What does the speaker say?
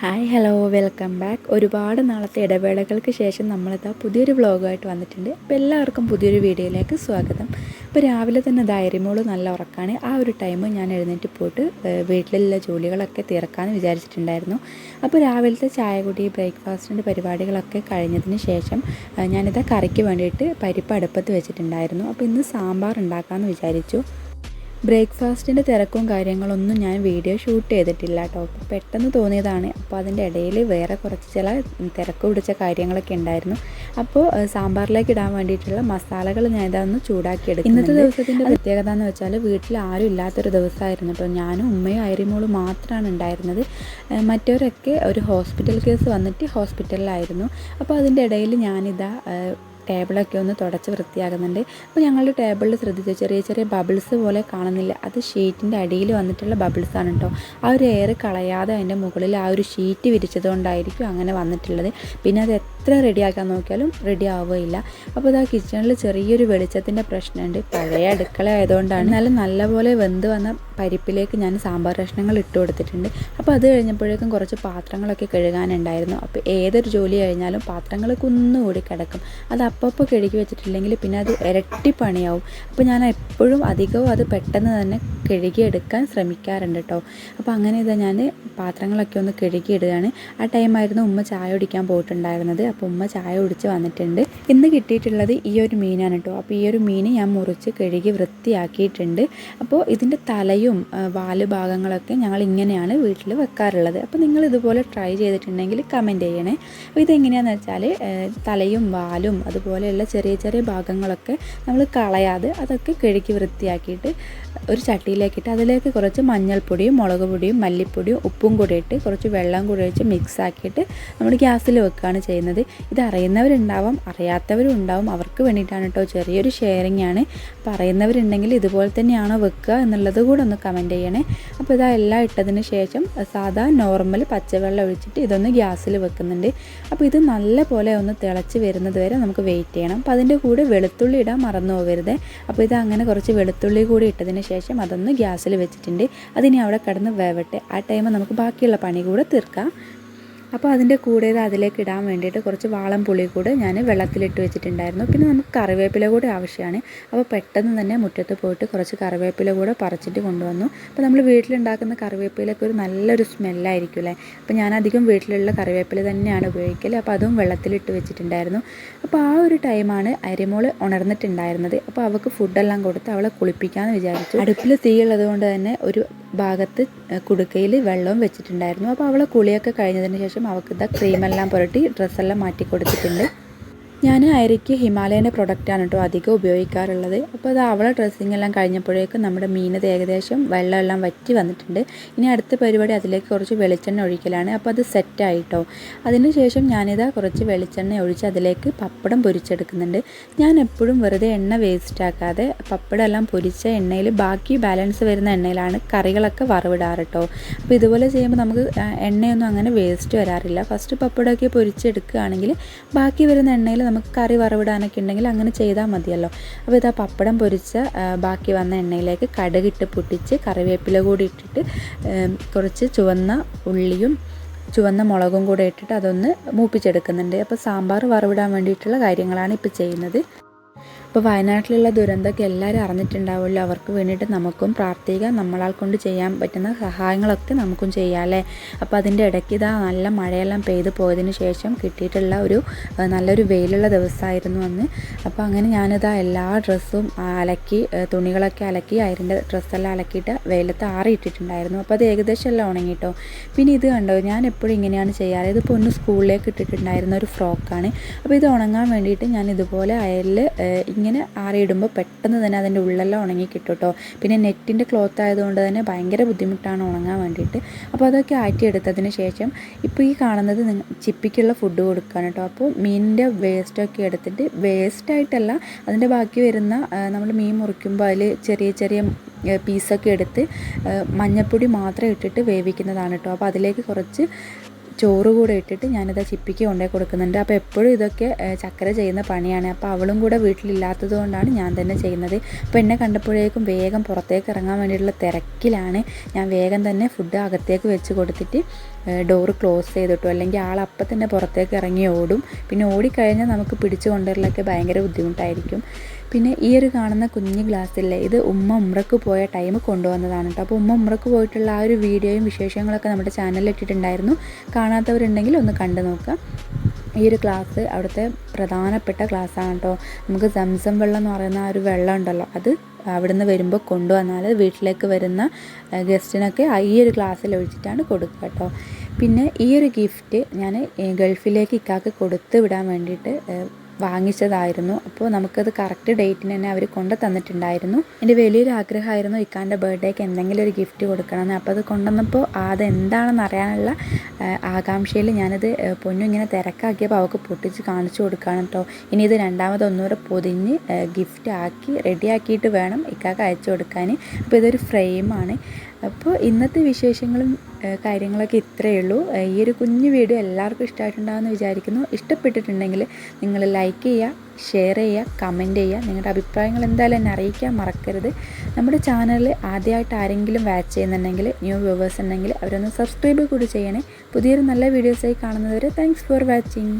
Hi hello welcome back ഒരുപാട് നാളത്തെ ഇടവേളകൾക്ക് ശേഷം നമ്മളിതാ പുതിയൊരു വ്ളോഗായിട്ട് വന്നിട്ടുണ്ട്. അപ്പോൾ എല്ലാവർക്കും പുതിയൊരു വീഡിയോയിലേക്ക് സ്വാഗതം. അപ്പോൾ രാവിലെ തന്നെ ധൈര്യമോൾ നല്ല ഉറക്കാണ്. ആ ഒരു ടൈം ഞാൻ എഴുന്നേറ്റ് പോയിട്ട് വീട്ടിലുള്ള ജോലികളൊക്കെ തീർക്കാമെന്ന് വിചാരിച്ചിട്ടുണ്ടായിരുന്നു. അപ്പോൾ രാവിലത്തെ ചായ കുടി ബ്രേക്ക്ഫാസ്റ്റിന്റെ പരിപാടികളൊക്കെ കഴിഞ്ഞതിന് ശേഷം ഞാനിതാ കറിക്ക് വേണ്ടിയിട്ട് പരിപ്പ് അടുപ്പത്ത് വെച്ചിട്ടുണ്ടായിരുന്നു. അപ്പോൾ ഇന്ന് സാമ്പാർ ഉണ്ടാക്കാമെന്ന് വിചാരിച്ചു. ബ്രേക്ക്ഫാസ്റ്റിന്റെ തിരക്കും കാര്യങ്ങളൊന്നും ഞാൻ വീഡിയോ ഷൂട്ട് ചെയ്തിട്ടില്ല കേട്ടോ. പെട്ടെന്ന് തോന്നിയതാണ്. അപ്പോൾ അതിന്റെ ഇടയിൽ വേറെ കുറച്ച് ചില തിരക്ക് പിടിച്ച കാര്യങ്ങളൊക്കെ ഉണ്ടായിരുന്നു. അപ്പോൾ സാമ്പാറിലേക്ക് ഇടാൻ വേണ്ടിയിട്ടുള്ള മസാലകൾ ഞാൻ ഇതൊന്ന് ചൂടാക്കിയെടുക്കും ഇന്നത്തെ ദിവസത്തിന്റെ പ്രത്യേകത എന്ന് വെച്ചാൽ വീട്ടിൽ ആരും ഇല്ലാത്തൊരു ദിവസമായിരുന്നു കേട്ടോ. ഞാനും ഉമ്മയും ഐറിമോളും മാത്രമാണ് ഉണ്ടായിരുന്നത്. മറ്റവരൊക്കെ ഒരു ഹോസ്പിറ്റൽ കേസ് വന്നിട്ട് ഹോസ്പിറ്റലിലായിരുന്നു. അപ്പോൾ അതിന്റെ ഇടയിൽ ഞാനിതാ ടേബിളൊക്കെ ഒന്ന് തുടച്ച് വൃത്തിയാകുന്നുണ്ട് അപ്പോൾ ഞങ്ങളുടെ ടേബിളിൽ ശ്രദ്ധിച്ച? ചെറിയ ചെറിയ ബബിൾസ് പോലെ കാണുന്നില്ല. അത് ഷീറ്റിന്റെ അടിയിൽ വന്നിട്ടുള്ള ബബിൾസ് ആണ് കേട്ടോ. ആ ഒരു എയർ കളയാതെ അതിന്റെ മുകളിൽ ആ ഒരു ഷീറ്റ് വിരിച്ചതുകൊണ്ടായിരിക്കും അങ്ങനെ വന്നിട്ടുള്ളത്. പിന്നെ അത് എത്ര റെഡിയാക്കാൻ നോക്കിയാലും റെഡി ആവുകയില്ല. അപ്പോൾ ഇതാ കിച്ചണിൽ ചെറിയൊരു വെളിച്ചത്തിന്റെ പ്രശ്നമുണ്ട്. പഴയ അടുക്കള ആയതുകൊണ്ടാണ്. എന്നാലും നല്ലപോലെ വെന്ത് വന്ന പരിപ്പിലേക്ക് ഞാൻ സാമ്പാർ കഷ്ണങ്ങൾ ഇട്ട് കൊടുത്തിട്ടുണ്ട്. അപ്പോൾ അത് കഴിഞ്ഞപ്പോഴേക്കും കുറച്ച് പാത്രങ്ങളൊക്കെ കഴുകാനുണ്ടായിരുന്നു. അപ്പോൾ ഏതൊരു ജോലി കഴിഞ്ഞാലും പാത്രങ്ങൾ കുന്നുകൂടി കിടക്കും. അത് അപ്പപ്പോൾ കഴുകി വെച്ചിട്ടില്ലെങ്കിൽ പിന്നെ അത് ഇരട്ടി പണിയാവും. അപ്പോൾ ഞാൻ എപ്പോഴും അധികവും അത് പെട്ടെന്ന് തന്നെ കഴുകിയെടുക്കാൻ ശ്രമിക്കാറുണ്ട് കേട്ടോ. അപ്പോൾ അങ്ങനെ ഇതാ ഞാൻ പാത്രങ്ങളൊക്കെ ഒന്ന് കഴുകിയിടുകയാണ്. ആ ടൈമായിരുന്നു ഉമ്മ ചായ കുടിക്കാൻ പോയിട്ടുണ്ടായിരുന്നത്. അപ്പോൾ ഉമ്മ ചായ കുടിച്ച് വന്നിട്ടുണ്ട്. ഇന്ന് കിട്ടിയിട്ടുള്ളത് ഈ ഒരു മീനാണ് കേട്ടോ അപ്പോൾ ഈ ഒരു മീൻ ഞാൻ മുറിച്ച് കഴുകി വൃത്തിയാക്കിയിട്ടുണ്ട്. അപ്പോൾ ഇതിന്റെ തലയും വാൽ ഭാഗങ്ങളൊക്കെ ഞങ്ങൾ ഇങ്ങനെയാണ് വീട്ടിൽ വെക്കാറുള്ളത്. അപ്പോൾ നിങ്ങൾ ഇതുപോലെ ട്രൈ ചെയ്തിട്ടുണ്ടെങ്കിൽ കമന്റ് ചെയ്യണേ. അപ്പോൾ ഇതെങ്ങനെയാണെന്ന് വെച്ചാൽ തലയും വാലും അതുപോലെയുള്ള ചെറിയ ചെറിയ ഭാഗങ്ങളൊക്കെ നമ്മൾ കളയാതെ അതൊക്കെ കഴുകി വൃത്തിയാക്കിയിട്ട് ഒരു ചട്ടിയിലേക്കിട്ട് അതിലേക്ക് കുറച്ച് മഞ്ഞൾപ്പൊടിയും മുളക് പൊടിയും മല്ലിപ്പൊടിയും ഉപ്പും കൂടി ഇട്ട് കുറച്ച് വെള്ളം കൂടി ഒഴിച്ച് മിക്സ് ആക്കിയിട്ട് നമ്മൾ ഗ്യാസിൽ വെക്കുകയാണ് ചെയ്യുന്നത്. ഇത് അറിയുന്നവരുണ്ടാവാം അറിയാത്തവരും ഉണ്ടാവും അവർക്ക് വേണ്ടിയിട്ടാണ് കേട്ടോ ചെറിയൊരു ഷെയറിംഗ് ആണ്. അപ്പോൾ അറിയുന്നവരുണ്ടെങ്കിൽ ഇതുപോലെ തന്നെയാണോ വെക്കുക എന്നുള്ളത് കൂടെ ഒന്ന് കമന്റ് ചെയ്യണേ. അപ്പോൾ ഇതാ എല്ലാം ഇട്ടതിന് ശേഷം സാധാ നോർമൽ പച്ചവെള്ളം ഒഴിച്ചിട്ട് ഇതൊന്ന് ഗ്യാസിൽ വെക്കുന്നുണ്ട്. അപ്പോൾ ഇത് നല്ല പോലെ ഒന്ന് തിളച്ച് വരുന്നത് വരെ നമുക്ക് വെയിറ്റ് ചെയ്യണം. അപ്പോൾ അതിന്റെ കൂടെ വെളുത്തുള്ളി ഇടാൻ മറന്നു പോകരുത്. അപ്പോൾ ഇത് അങ്ങനെ കുറച്ച് വെളുത്തുള്ളി കൂടി ഇട്ടതിന് ശേഷം അതൊന്ന് ഗ്യാസിൽ വെച്ചിട്ടുണ്ട്. അതിനി അവിടെ കിടന്ന് വേവട്ടെ. ആ ടൈം നമുക്ക് ബാക്കിയുള്ള പണി കൂടെ തീർക്കാം. അപ്പോൾ അതിന്റെ കൂടെ അതിലേക്ക് ഇടാൻ വേണ്ടിയിട്ട് കുറച്ച് വാളം പുളി കൂടെ ഞാൻ വെള്ളത്തിലിട്ട് വെച്ചിട്ടുണ്ടായിരുന്നു. പിന്നെ നമുക്ക് കറിവേപ്പില കൂടെ ആവശ്യമാണ്. അപ്പോൾ പെട്ടെന്ന് തന്നെ മുറ്റത്ത് പോയിട്ട് കുറച്ച് കറിവേപ്പില കൂടെ പറിച്ചിട്ട് കൊണ്ടുവന്നു. അപ്പോൾ നമ്മൾ വീട്ടിലുണ്ടാക്കുന്ന കറിവേപ്പിലൊക്കെ ഒരു നല്ലൊരു സ്മെല്ലായിരിക്കും അല്ലേ? അപ്പോൾ ഞാൻ അധികം വീട്ടിലുള്ള കറിവേപ്പില തന്നെയാണ് ഉപയോഗിക്കൽ അപ്പോൾ അതും വെള്ളത്തിലിട്ട് വെച്ചിട്ടുണ്ടായിരുന്നു. അപ്പോൾ ആ ഒരു ടൈമാണ് അരിമോൾ ഉണർന്നിട്ടുണ്ടായിരുന്നത്. അപ്പോൾ അവൾക്ക് ഫുഡെല്ലാം കൊടുത്ത് അവളെ കുളിപ്പിക്കാമെന്ന് വിചാരിച്ചു. അടുപ്പിൽ തീയുള്ളത് കൊണ്ട് തന്നെ ഒരു ഭാഗത്ത് കുടുക്കയിൽ വെള്ളവും വെച്ചിട്ടുണ്ടായിരുന്നു. അപ്പോൾ അവളെ കുളിയൊക്കെ കഴിഞ്ഞതിന് ശേഷം അവൾക്ക് ഇതാ ക്രീമെല്ലാം പുരട്ടി ഡ്രസ്സെല്ലാം മാറ്റി കൊടുത്തിട്ടുണ്ട്. ഞാൻ അരിക്ക് ഹിമാലയന്റെ പ്രൊഡക്റ്റാണ് കേട്ടോ അധികം ഉപയോഗിക്കാറുള്ളത്. അപ്പോൾ അത് അവളെ ഡ്രസ്സിങ് എല്ലാം കഴിഞ്ഞപ്പോഴേക്കും നമ്മുടെ മീനത് ഏകദേശം വെള്ളമെല്ലാം വറ്റി വന്നിട്ടുണ്ട്. ഇനി അടുത്ത പരിപാടി അതിലേക്ക് കുറച്ച് വെളിച്ചെണ്ണ ഒഴിക്കലാണ്. അപ്പോൾ അത് സെറ്റായിട്ടോ അതിനുശേഷം ഞാനിതാ കുറച്ച് വെളിച്ചെണ്ണ ഒഴിച്ച് അതിലേക്ക് പപ്പടം പൊരിച്ചെടുക്കുന്നുണ്ട്. ഞാൻ എപ്പോഴും വെറുതെ എണ്ണ വേസ്റ്റ് ആക്കാതെ പപ്പടം എല്ലാം പൊരിച്ച എണ്ണയിൽ ബാക്കി ബാലൻസ് വരുന്ന എണ്ണയിലാണ് കറികളൊക്കെ വറവിടാറ് കേട്ടോ. അപ്പോൾ ഇതുപോലെ ചെയ്യുമ്പോൾ നമുക്ക് എണ്ണയൊന്നും അങ്ങനെ വേസ്റ്റ് വരാറില്ല. ഫസ്റ്റ് പപ്പടമൊക്കെ പൊരിച്ചെടുക്കുകയാണെങ്കിൽ ബാക്കി വരുന്ന എണ്ണയിൽ നമുക്ക് കറി വറവിടാനൊക്കെ ഉണ്ടെങ്കിൽ അങ്ങനെ ചെയ്താൽ മതിയല്ലോ. അപ്പോൾ ഇതാ പപ്പടം പൊരിച്ച ബാക്കി വന്ന എണ്ണയിലേക്ക് കടുകിട്ട് പൊട്ടിച്ച് കറിവേപ്പില കൂടി ഇട്ടിട്ട് കുറച്ച് ചുവന്ന ഉള്ളിയും ചുവന്ന മുളകും കൂടെ ഇട്ടിട്ട് അതൊന്ന് മൂപ്പിച്ചെടുക്കുന്നുണ്ട്. അപ്പോൾ സാമ്പാർ വറവിടാൻ വേണ്ടിയിട്ടുള്ള കാര്യങ്ങളാണ് ഇപ്പോൾ ചെയ്യുന്നത്. അപ്പോൾ വയനാട്ടിലുള്ള ദുരന്തമൊക്കെ എല്ലാവരും അറിഞ്ഞിട്ടുണ്ടാവുമല്ലോ. അവർക്ക് വേണ്ടിയിട്ട് നമുക്കും പ്രാർത്ഥിക്കാം. നമ്മളാൽ കൊണ്ട് ചെയ്യാൻ പറ്റുന്ന സഹായങ്ങളൊക്കെ നമുക്കും ചെയ്യാം അല്ലേ? അപ്പോൾ അതിന്റെ ഇടയ്ക്ക് ഇതാ നല്ല മഴയെല്ലാം പെയ്തു പോയതിന് ശേഷം കിട്ടിയിട്ടുള്ള ഒരു നല്ലൊരു വെയിലുള്ള ദിവസമായിരുന്നു അന്ന്. അപ്പോൾ അങ്ങനെ ഞാനിതാ എല്ലാ ഡ്രസ്സും അലക്കി തുണികളൊക്കെ അലക്കി അയറിന്റെ ഡ്രസ്സെല്ലാം അലക്കിയിട്ട് വെയിലത്ത് ആറിയിട്ടിട്ടുണ്ടായിരുന്നു. അപ്പോൾ അത് ഏകദേശം എല്ലാം ഉണങ്ങിട്ടോ. പിന്നെ ഇത് കണ്ടോ ഞാൻ എപ്പോഴും ഇങ്ങനെയാണ് ചെയ്യാറ്. ഇതിപ്പോൾ ഒന്ന് സ്കൂളിലേക്ക് ഇട്ടിട്ടുണ്ടായിരുന്ന ഒരു ഫ്രോക്കാണ്. അപ്പോൾ ഇത് ഉണങ്ങാൻ വേണ്ടിയിട്ട് ഞാൻ ഇതുപോലെ അയലിൽ ആറിയിടുമ്പോൾ പെട്ടെന്ന് തന്നെ അതിന്റെ ഉള്ളെല്ലാം ഉണങ്ങി കിട്ടും കേട്ടോ പിന്നെ നെറ്റിന്റെ ക്ലോത്ത് ആയതുകൊണ്ട് തന്നെ ഭയങ്കര ബുദ്ധിമുട്ടാണ് ഉണങ്ങാൻ വേണ്ടിയിട്ട്. അപ്പോൾ അതൊക്കെ ആറ്റിയെടുത്തതിന് ശേഷം ഇപ്പോൾ ഈ കാണുന്നത് ചിപ്പിക്കുള്ള ഫുഡ് കൊടുക്കുകയാണ് കേട്ടോ. അപ്പോൾ മീനിന്റെ വേസ്റ്റൊക്കെ എടുത്തിട്ട് വേസ്റ്റായിട്ടല്ല അതിന്റെ ബാക്കി വരുന്ന നമ്മൾ മീൻ മുറിക്കുമ്പോൾ അതിൽ ചെറിയ ചെറിയ പീസൊക്കെ എടുത്ത് മഞ്ഞപ്പൊടി മാത്രം ഇട്ടിട്ട് വേവിക്കുന്നതാണ് കേട്ടോ. അപ്പോൾ അതിലേക്ക് കുറച്ച് ചോറ് കൂടെ ഇട്ടിട്ട് ഞാനിത് ചിപ്പിക്ക് കൊണ്ടേ കൊടുക്കുന്നുണ്ട്. അപ്പോൾ എപ്പോഴും ഇതൊക്കെ ചക്കര ചെയ്യുന്ന പണിയാണ്. അപ്പോൾ അവളും കൂടെ വീട്ടിലില്ലാത്തത് കൊണ്ടാണ് ഞാൻ തന്നെ ചെയ്യുന്നത്. അപ്പോൾ എന്നെ കണ്ടപ്പോഴേക്കും വേഗം പുറത്തേക്ക് ഇറങ്ങാൻ വേണ്ടിയിട്ടുള്ള തിരക്കിലാണ് ഞാൻ വേഗം തന്നെ ഫുഡ് അകത്തേക്ക് വെച്ച് കൊടുത്തിട്ട് ഡോറ് ക്ലോസ് ചെയ്തിട്ടു അല്ലെങ്കിൽ ആൾ അപ്പം തന്നെ പുറത്തേക്ക് ഇറങ്ങി ഓടും. പിന്നെ ഓടിക്കഴിഞ്ഞാൽ നമുക്ക് പിടിച്ചു കൊണ്ടുവരലൊക്കെ ഭയങ്കര ബുദ്ധിമുട്ടായിരിക്കും. പിന്നെ ഈ ഒരു കാണുന്ന കുഞ്ഞ് ഗ്ലാസ്സില്ലേ ഇത് ഉമ്മ ഉമ്രക്ക് പോയ ടൈം കൊണ്ടുവന്നതാണ് കേട്ടോ അപ്പോൾ ഉമ്മ ഉമ്രക്ക് പോയിട്ടുള്ള ആ ഒരു വീഡിയോയും വിശേഷങ്ങളൊക്കെ നമ്മുടെ ചാനലിൽ ഇട്ടിട്ടുണ്ടായിരുന്നു. കാണാത്തവരുണ്ടെങ്കിൽ ഒന്ന് കണ്ടു നോക്കുക. ഈ ഒരു ക്ലാസ് അവിടുത്തെ പ്രധാനപ്പെട്ട ക്ലാസ്സാണ് കേട്ടോ നമുക്ക് സംസം വെള്ളം എന്ന് പറയുന്ന ആ ഒരു വെള്ളം ഉണ്ടല്ലോ അത് അവിടുന്ന് വരുമ്പോൾ കൊണ്ടുവന്നാൽ വീട്ടിലേക്ക് വരുന്ന ഗസ്റ്റിനൊക്കെ ഈ ഒരു ക്ലാസ്സിൽ ഒഴിച്ചിട്ടാണ് കൊടുക്കുക കേട്ടോ പിന്നെ ഈ ഒരു ഗിഫ്റ്റ് ഞാൻ ഗൾഫിലേക്ക് ഇക്കാക്ക് കൊടുത്തു വിടാൻ വേണ്ടിയിട്ട് വാങ്ങിച്ചതായിരുന്നു. അപ്പോൾ നമുക്കത് കറക്റ്റ് ഡേറ്റിന് തന്നെ അവർ കൊണ്ട് തന്നിട്ടുണ്ടായിരുന്നു എന്റെ വലിയൊരു ആഗ്രഹമായിരുന്നു ഇക്കാന്റെ ബർത്ത്ഡേക്ക് എന്തെങ്കിലും ഒരു ഗിഫ്റ്റ് കൊടുക്കണമെന്ന്. അപ്പോൾ അത് കൊണ്ടുവന്നപ്പോൾ അതെന്താണെന്ന് അറിയാനുള്ള ആകാംക്ഷയിൽ ഞാനത് പൊന്നു ഇങ്ങനെ തിരക്കാക്കിയപ്പോൾ അവൾക്ക് പൊട്ടിച്ച് കാണിച്ചു കൊടുക്കുകയാണ് കേട്ടോ. ഇനി ഇത് രണ്ടാമത് ഒന്നുകൂടെ പൊതിഞ്ഞ് ഗിഫ്റ്റ് ആക്കി റെഡിയാക്കിയിട്ട് വേണം ഇക്കാക്ക് അയച്ചു കൊടുക്കാൻ. അപ്പോൾ ഇതൊരു ഫ്രെയിമാണ് അപ്പോൾ ഇന്നത്തെ വിശേഷങ്ങളും കാര്യങ്ങളൊക്കെ ഇത്രയേ ഉള്ളൂ. ഈ ഒരു കുഞ്ഞു വീഡിയോ എല്ലാവർക്കും ഇഷ്ടമായിട്ടുണ്ടാകുമെന്ന് വിചാരിക്കുന്നു. ഇഷ്ടപ്പെട്ടിട്ടുണ്ടെങ്കിൽ നിങ്ങൾ ലൈക്ക് ചെയ്യുക ഷെയർ ചെയ്യുക കമന്റ് ചെയ്യുക. നിങ്ങളുടെ അഭിപ്രായങ്ങൾ എന്തായാലും എന്നെ അറിയിക്കാൻ മറക്കരുത്. നമ്മുടെ ചാനലിൽ ആദ്യമായിട്ട് ആരെങ്കിലും വാച്ച് ചെയ്യുന്നുണ്ടെങ്കിൽ ന്യൂ വ്യൂവേഴ്സ് ഉണ്ടെങ്കിൽ അവരൊന്ന് സബ്സ്ക്രൈബ് കൂടി ചെയ്യണേ. പുതിയൊരു നല്ല വീഡിയോസായി കാണുന്നവരെ താങ്ക്സ് ഫോർ വാച്ചിങ്